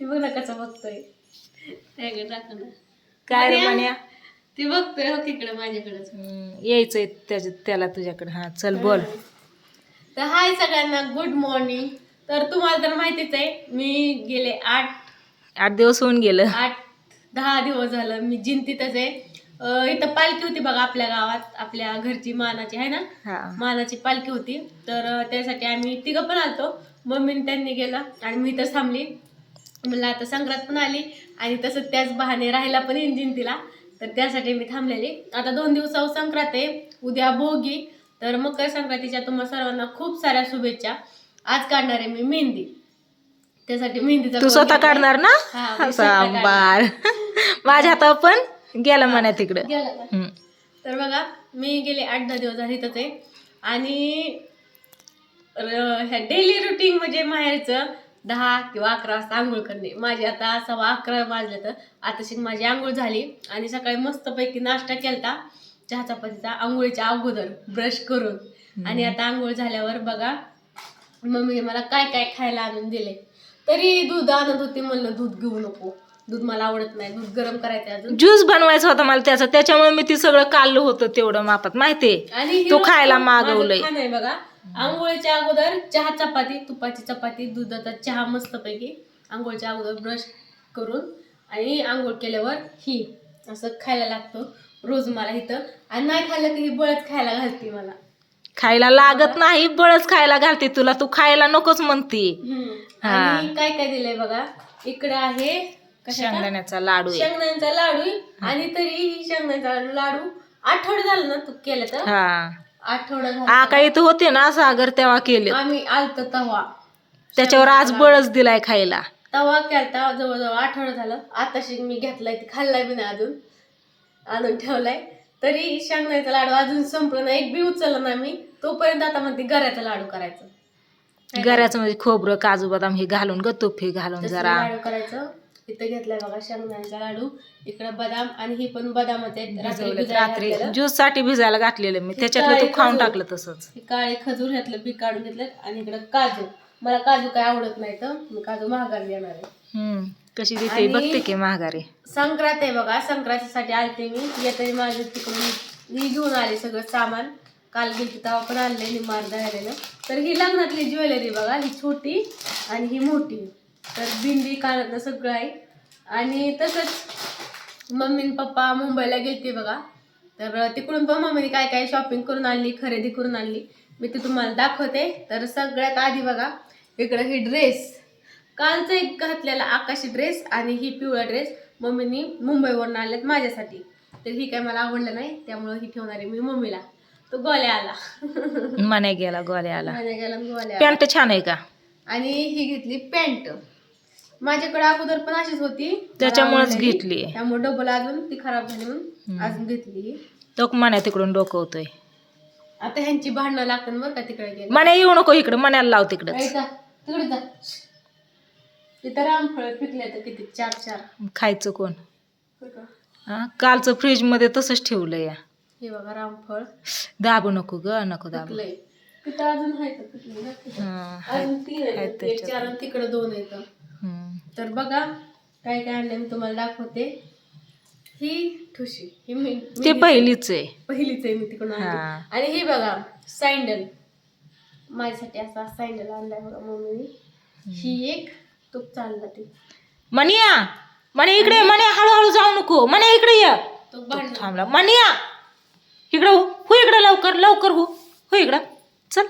ती बघ ना कसं बघतोय. त्याकडे टाक ना. काय रे म्हण्या ती बघतोय हो तिकडे माझ्याकडेच. हम्म, यायचंय त्याच्या त्याला तुझ्याकडे. हा चल बोल. तर हाय सगळ्यांना गुड मॉर्निंग तर तुम्हाला तर माहितीच आहे मी गेले आठ आठ दिवस होऊन गेलं. आठ दहा दिवस झालं. मी जिंतीतच आहे. अं, इथं पालखी होती बघा आपल्या गावात. आपल्या घरची मानाची आहे ना? हा. मानाची पालखी होती. तर अं, त्यासाठी आम्ही तिघं पण आलतो. मम्मीने त्यांनी गेलं आणि मी तर थांबली. म्हणलं आता संक्रांत पण आली आणि तसं त्याच बहाने राहायला पण इंजिन तिला. तर त्यासाठी मी थांबलेली. आता दोन दिवसावर संक्रांत आहे. उद्या भोगी. तर मकर संक्रांतीच्या तुम्हाला सर्वांना खूप साऱ्या शुभेच्छा. आज काढणार आहे मी मेहंदी. त्यासाठी मेहंदीचा तू स्वतः? काढणार ना. बार माझ्या हातावर पण? गेलं म्हणा तिकडं. तर बघा मी गेले आठ दहा दिवस झाले इथंच आहे. आणि ह्या डेली रुटीन म्हणजे माहेरचं. दहा किंवा अकरा वाजता आंघोळ करणे. माझी आता सव्वा अकरा वाजले तर आता शिक माझी आंघोळ झाली आणि सकाळी मस्तपैकी नाश्ता केलता. चहा चपातीचा आंघोळीच्या अगोदर ब्रश करून. आणि आता आंघोळ झाल्यावर बघा मम्मीने मला काय काय खायला आणून दिले. तरी दूध आणत होती म्हणलं दूध घेऊ नको. दूध मला आवडत नाही. दूध गरम करायचं अजून. ज्यूस बनवायचा होता मला त्याचा. त्याच्यामुळे मी ती सगळं काढलं होतं तेवढं मापात. माहितीये? आणि तू खायला मागवलंय. बघा. आंघोळीच्या अगोदर चहा चपाती तुपाची चपाती दुधाचा चहा मस्तपैकी आंघोळच्या अगोदर ब्रश करून आणि आंघोळ केल्यावर ही असं खायला लागतं रोज मला इथं आणि नाही खाल्लं की ही बळच खायला घालते मला खायला लागत नाही बळच खायला घालते तुला तू खायला नकोच म्हणती. हा. आणि काय काय दिलंय बघा इकडं आहे कशाचा? शेंगदाण्याचा लाडू आहे शेंगदाण्याचा लाडू आहे. आणि तरी ही शेंगदाण्याचा लाडू आठवडा झालं ना तू केलं तर हा आठवडा हा झाला काही तर होते ना सागर तेव्हा केले आम्ही आलतो तवा त्याच्यावर आज बळच दिलाय खायला. तवा केलता जवळजवळ आठवडा झालं. आताशी मी घेतलाय ते खाल्लाय बी नाही अजून. आणून ठेवलाय. तरी शेंगदाण्याचा लाडू अजून संपलं नाही. एक बी उचलला ना मी. तोपर्यंत आता म्हणते गऱ्याचा लाडू करायचं. गऱ्याचं म्हणजे खोबरं काजू बदाम हे घालून ग तूप हे घालून जरा. लाडू करायचं. इथं घेतलाय बघा शेंगदाण्याचा लाडू. इकडे बदाम आणि ही पण बदामच आहेत. रात्री भिजवलेत. भिजायला रात्री घातलेलं. ज्यूससाठी भिजायला घातलेलं मी. त्याच्यातलं तू खाऊन. टाकलं तसंच. हे काळे खजूर घातलं बी काढून घेतलं आणि इकडं काजू. मला काजू काय आवडत नाही तर मी काजू महागात घेणार आहे. हम्म. कशी देते? आणि- बघते की महागारी. संक्रांत आहे बघा. संक्रांतीसाठी आलते मी. येते माझे तिकडून. ही घेऊन आले सगळं सामान. काल गेलते तेव्हा पण आणले निमार दळलेलं तर ही लग्नातली ज्वेलरी बघा. ही छोटी आणि ही मोठी. तर बिंदी कानातलं सगळं आहे. आणि तसंच मम्मी पप्पा मुंबईला गेलते बघा. तर तिकडून पण मम्मीने काय काय शॉपिंग करून आणली खरेदी करून आणली मी ते तुम्हाला दाखवते. तर सगळ्यात आधी बघा इकडं ही ड्रेस कालचा एक घातलेला आकाशी ड्रेस आणि ही पिवळा ड्रेस मम्मीनी मुंबईवरून आणल्यात माझ्यासाठी. तर ही काय मला आवडलं नाही त्यामुळे ही ठेवणार आहे मी मम्मीला. तो गोल्या आला. मने गेला गोल्याला माझ्या गेला गोल्या आला. पॅन्ट छान आहे का? आणि ही घेतली पॅन्ट. माझ्याकडे अगोदर पण अशीच होती. त्याच्यामुळेच. घेतली. त्यामुळे डबल अजून ती खराब झाली म्हणून. अजून घेतली. तो मण्या तिकडून डोकवतोय. आता ह्यांची भांडणं लागतात बरं का तिकडे गेले. मण्या येऊ नको इकडं मण्याला लाव तिकडं. तिकडे जा. तिथं रामफळ पिकले तर किती चार चार. खायचं कोण. हा कालचं फ्रीजमध्ये तसंच ठेवलं या हे बघा रामफळ. दाबू नको ग नको दाबू. तिथं अजून आहे तिकडे दोन आहेत. हम्म. तर बघा काय काय आणलं मी तुम्हाला दाखवते. ही ठुशी ही मी ते पहिलीच आहे. पहिलीच आहे मी तिकडून आणली. हा. आणि ही बघा सँडल. माझ्यासाठी असा सँडल आणलाय बघा मम्मीने. ही एक तो चालला ते. मनिया मने इकडे ये, मने हळूहळू जाऊ नको. मने इकडे ये. तो भांड थांबला. मनिया इकडं हो हो इकडं लवकर लवकर हो. हो इकडं. चल.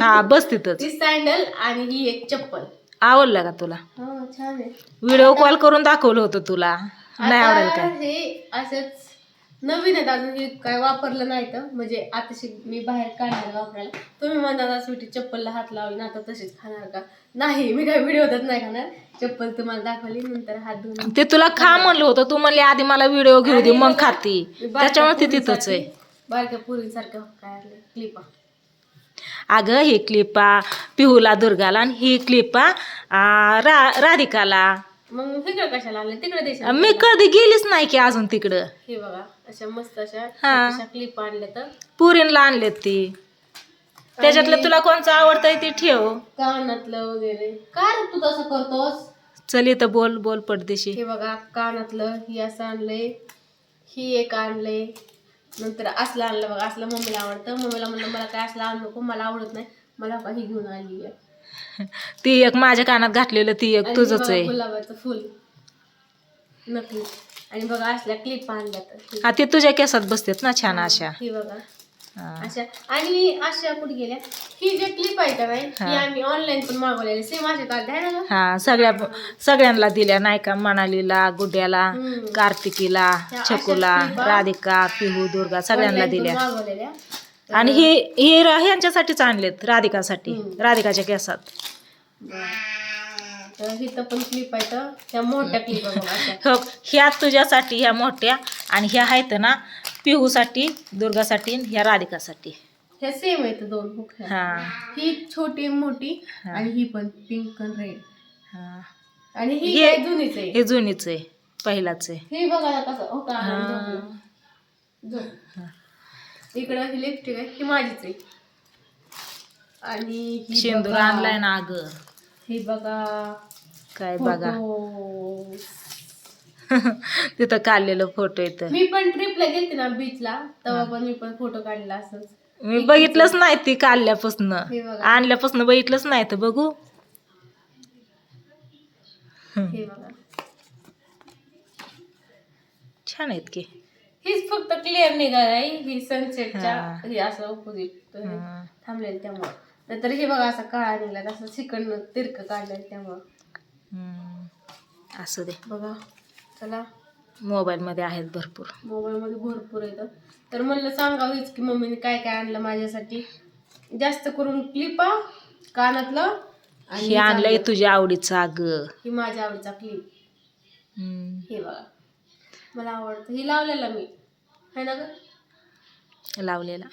हा बस तिथंच. ती सँडल आणि ही एक चप्पल. आवडलं का तुला? हा छान आहे. व्हिडिओ कॉल करून दाखवलं होतं तुला. नाही आवडेल आता काय? हे असंच नवीन आहेत अजून हे काय वापरलं नाही तर. म्हणजे आता शिक- मी बाहेर काढणार वापरायला. तुम्ही म्हणता स्वीटी चप्पलला हात लावले ना आता तशीच खाणार का? नाही मी काय व्हिडिओ होतात नाही खाणार. चप्पल तुम्हाला दाखवली नंतर हात धुवून. ते तुला खा म्हणलं होतं. तू म्हणले आधी मला व्हिडिओ घेऊ दे मग खाती. मी त्याच्यामुळे ते तिथंच पोरीसाठी- आहे. बारक्या पुरीसारखं काय क्लिपा अगं ही क्लिपा पिहूला दुर्गाला आणि ही क्लिपा रा राधिकाला. मग तिकडे कशाला आणले तिकडे देशाला मी कधी गेलीच नाही की अजून तिकडं. हे बघा अशा मस्त अशा हा. अशा क्लिप आणल्या तर. पुरीला आणलेत ती. त्याच्यातलं तुला कोणचं आवडतंय ते ठेव. कानातलं वगैरे. काय रे तू तसं करतोस? चल इथं बोल बोल पडदेशी. हे बघा कानातलं ही असं आणलंय. ही एक आणलंय. नंतर असलं आणलं बघा असलं मम्मीला आवडतं. मम्मीला म्हणलं मला काय असलं आणू नको मला आवडत नाही. मला काही घेऊन आली आहे. ती एक माझ्या कानात घातलेलं ती एक आणि तुझंच बघा आहे. गुलाबाचं फुल. नकली. आणि बघा असल्या क्लिप आणल्या तर हा ते तुझ्या केसात बसतात ना छान अशा. ही बघा. अशा आणि अशा कुठे गेल्या? ही जे क्लिप आहे का नाही ही. आम्ही ऑनलाईन पण मागवलेली. सेम अशा काढल्या आहे ना गं? हा सगळ्या सगळ्यांना दिल्या नाही का? मनालीला गुड्याला. कार्तिकीला छकुला राधिका पिहू दुर्गा सगळ्यांना दिल्या. मागवलेल्या. आणि हे हे ह्यांच्यासाठीच आणलेत राधिकासाठी. राधिकाच्या केसात. पण क्लिप त्या मोठ्या क्लिप हो ह्या तुझ्यासाठी ह्या मोठ्या आणि ह्या आहेत ना पिहूसाठी दुर्गासाठी आणि ह्या राधिकासाठी. ह्या सेम आहेत दोन हुकल्या हा. ही छोटी मोठी हा. आणि ही पण पिंक आणि रेड हा. आणि ही हे- काय जुनीच आहे? हे जुनीच आहे. पहिलाच आहे. हे बघा कसं हो का? हा. झोप इकडं ही लिपस्टिक आहे. ही माझीच आहे. आणि ही शेंदूर बघा. आणलाय ना अग. ही बघा. काय बघा. फोटो. तिथं काढलेलं फोटो येतं मी पण ट्रिपला गेलते ना बीचला तेव्हा पण मी पण फोटो काढला असंच. मी बघितलंच नाही ती काढल्यापासून. हे बघा. आणल्यापासून बघितलंच नाही तर बघू. हे बघा. छान आहेत की. हीच फक्त क्लिअर निघाल आहे. ही सनसेटच्या हा. हे असं ऑपोजिट हा. थांबलेलं त्यामुळं. नंतर हे बघा असं काळा निघाला असं चिकन तिरक काढलं त्यामुळं. हम्म. असू दे. बघा. चला. मोबाईल मध्ये आहेत भरपूर. मोबाईलमध्ये भरपूर येतं तर म्हणलं सांगावीच की मम्मीने काय काय आणलं माझ्यासाठी. जास्त करून क्लिपा कानातलं आणि हे आणलंय चांगलं. तुझ्या आवडीचं अग. ही माझ्या आवडीचा क्लिप हे बघा. मला आवडतं. ही लावलेला मी. है ना ग? लावलेला.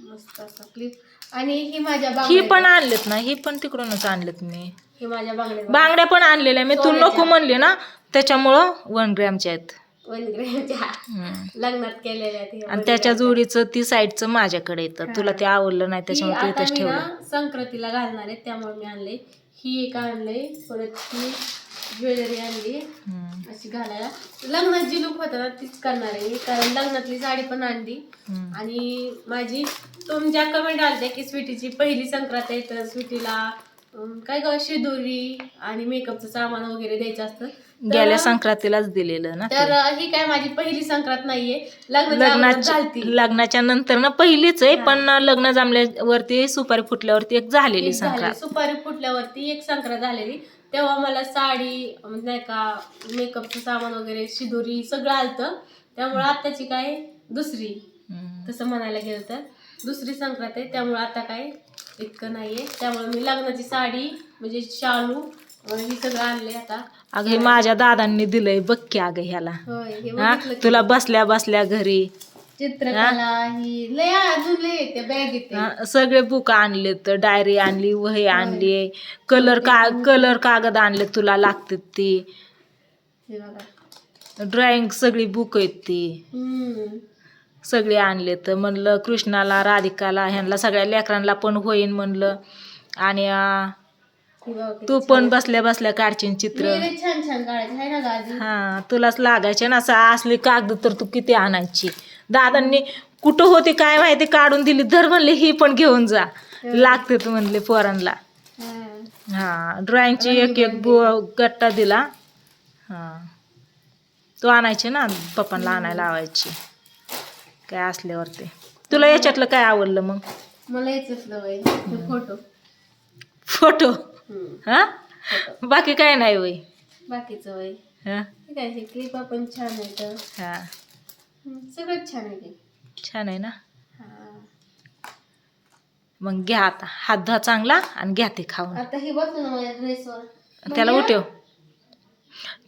मस्त असा क्लिप आणि ही माझ्या ही बांगड्या पण आणलेत ना ही पण तिकडूनच आणलेत मी. ही माझ्या बांगड्या बांगड्या पण आणलेल्या मी तू. नको म्हणले ना त्याच्यामुळं वन ग्रॅमच्या आहेत. वन ग्रॅमच्या. हम्म. लग्नात केलेल्या आहेत ह्या आणि वन त्याच्या. जोडीचं ती साईडचं माझ्याकडे येतं. तुला ते आवडलं नाही ही त्याच्यामुळे तू आता इथंच मी ठेवलं. ना संक्रांतीला घालणार आहे त्यामुळे मी आणले. ही एक आणले परत ही ज्वेलरी आणली. अशी घालायला. लग्नात जी लुक होता ना तीच करणार आहे कारण लग्नातली साडी पण आणली. आणि माझी तुमच्या कमेंट आलत्या की स्वीटीची पहिली संक्रांत आहे तर स्वीटीला काय ग शिदोरी आणि मेकअपचं सामान वगैरे द्यायचं असतं. गेल्या संक्रांतीलाच दिलेलं ना. तर ही काय माझी पहिली संक्रांत नाहीये. लग्नाच्या नंतर ना पहिलीच आहे पण लग्न जमल्यावरती सुपारी फुटल्यावरती एक झालेली. संक्रांत. सुपारी फुटल्यावरती एक संक्रांत झालेली. तेव्हा मला साडी म्हणजे नाही का मेकअपचं सामान वगैरे शिदोरी सगळं आलतं. त्यामुळे आत्ताची काय दुसरी. तसं म्हणायला गेलं तर. दुसरी संक्रांत आहे त्यामुळे आता काय इतकं नाहीये. त्यामुळे मी लग्नाची साडी म्हणजे शालू हे सगळं आणले आता. अगं हे माझ्या दादांनी दिलंय बघ की अगं ह्याला. होय हा? बघितलं की. तुला बसल्या बसल्या घरी चित्रकला ही? लय अजून लय येते बॅग येते. हा, सगळे बुक आणले तर डायरी आणली वही आणली कलर का कलर कागद आणले तुला लागतात ती. हे बघा. ड्रॉइंग सगळी बुक आहेत ती. हम्म. सगळे आणले तर म्हणलं कृष्णाला राधिकाला ह्यांना सगळ्या लेकरांना पण होईन म्हणलं. आणि अं, हे बघा किती तू. पण बसल्या बसल्या काढशील चित्र. मी लय छान छान काढायचे आहे ना गाजी? हा तुलाच लागायचे ना असं असली कागद तर तू किती आणायची? दादांनी कुठं होते काय माहिती काढून दिली. धर म्हणले ही पण घेऊन जा. लागते तू म्हणले पोरांना. हा ड्रॉइंगची एक एक गट्टा दिला. हा. तू आणायची ना पप्पांना आणायला लावायची. काय असल्यावरती तुला याच्यातलं काय आवडलं मग? मला येत फोटो. फोटो. हा? बाकी काय नाही वय? बाकीचं वय. हा? हे काय हे क्लिपा पण छान आहेत हा. सगळंच छान आहे ते. छान आहे ना? हा. मग घ्या आता. हात धुवा चांगला आणि घ्या ते खाऊन. आता हे बघ ना माझ्या ड्रेसवर त्याला उठव.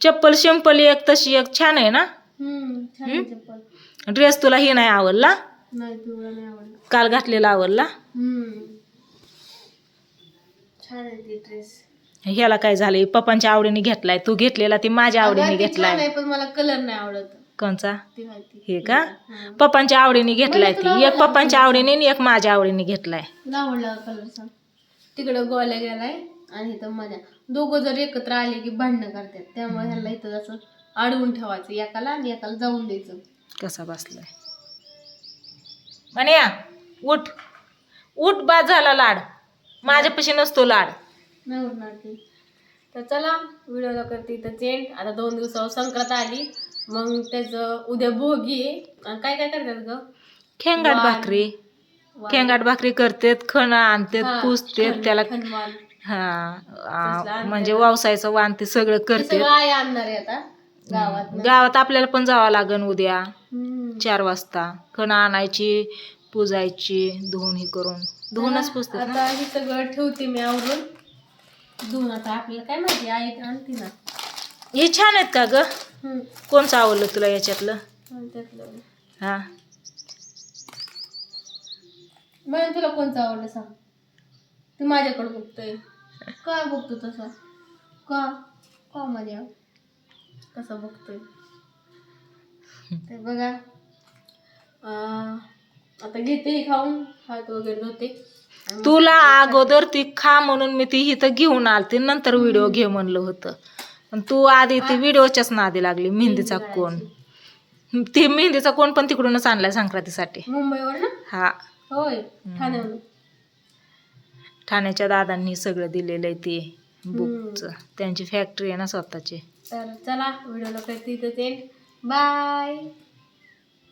चप्पल शिंपल एक तशी एक छान आहे ना? हम्म छान आहे चप्पल. ड्रेस तुला ही नाही आवडला? नाही पिवळा नाही आवडला. काल घातलेला आवडला? हम्म. छान आहे ते ड्रेस ह्याला काय झालंय? पप्पांच्या आवडीने घेतलाय. तू घेतलेला ती माझ्या आवडीने घेतलाय. पण मला कलर नाही आवडत. कोणचा? कोणचा ती माहिती. हे का. पप्पांच्या आवडीने घेतलाय ती. एक पप्पांच्या आवडीने आणि एक माझ्या आवडीने घेतलाय. तुला आवडला कलर सांग. तिकडं गोल्या गेलाय आणि इथं माझ्या दोघं जर एकत्र आले की भांडणं करतात. त्यामुळे ह्याला इथं असं अडवून ठेवायचं. एकाला आणि एकाला जाऊन द्यायचं. कसा बसलाय? म्हणे उठ. उठ बाद झाला लाड. माझ्यापाशी नसतो लाड. नाही उठणार ती तर चला व्हिडिओला करते इथं चेंड आता दोन दिवसावर संक्रांत आली. मग त्याचं उद्या भोगी आहे. काय काय करतात ग? खेंगाट. भाकरी. खेंगाट भाकरी करतेत खण हा, आणतेत पुसतेत खण- त्याला खणवाल. हा तसलं आ, आणतात. म्हणजे व्यवसायाचं वाण ते सगळं हे करते सगळं आई आणणार आहे आता गावात गावात आपल्याला पण जावं लागन उद्या. चार वाजता. खण आणायची पुजायची धुवून हे करून. धुवूनच पुसते ना. आता हे सगळं ठेवते मी आवरून. धुवून आता आपल्याला काय माहिती आई आणते ना. हे छान आहेत का ग. कोणचं आवडलं तुला याच्यातलं? हा. तुला कोणतं आवडलं सांग. तू माझ्याकडे बघतोय. काय बघतो तसं? का? का माझ्या? कसं बघतोय. ते बघा. आता घेते हे खाऊन. हात वगैरे धुते. तुला अगोदर ती खा म्हणून मी ती इथं घेऊन आलती. नंतर व्हिडिओ घे म्हणलं होतं. पण तू आधी ती व्हिडिओच्याच नादी लागली मेहंदीचा कोण? ती मेहंदीचा कोण पण तिकडूनच आणलाय संक्रांतीसाठी. मुंबईवर ना हा. होय ठाण्याच्या दादांनी सगळं दिलेलं आहे ते बुकचं. त्यांची फॅक्टरी आहे ना स्वतःची. तर चला व्हिडिओला करते इथं ते बाय.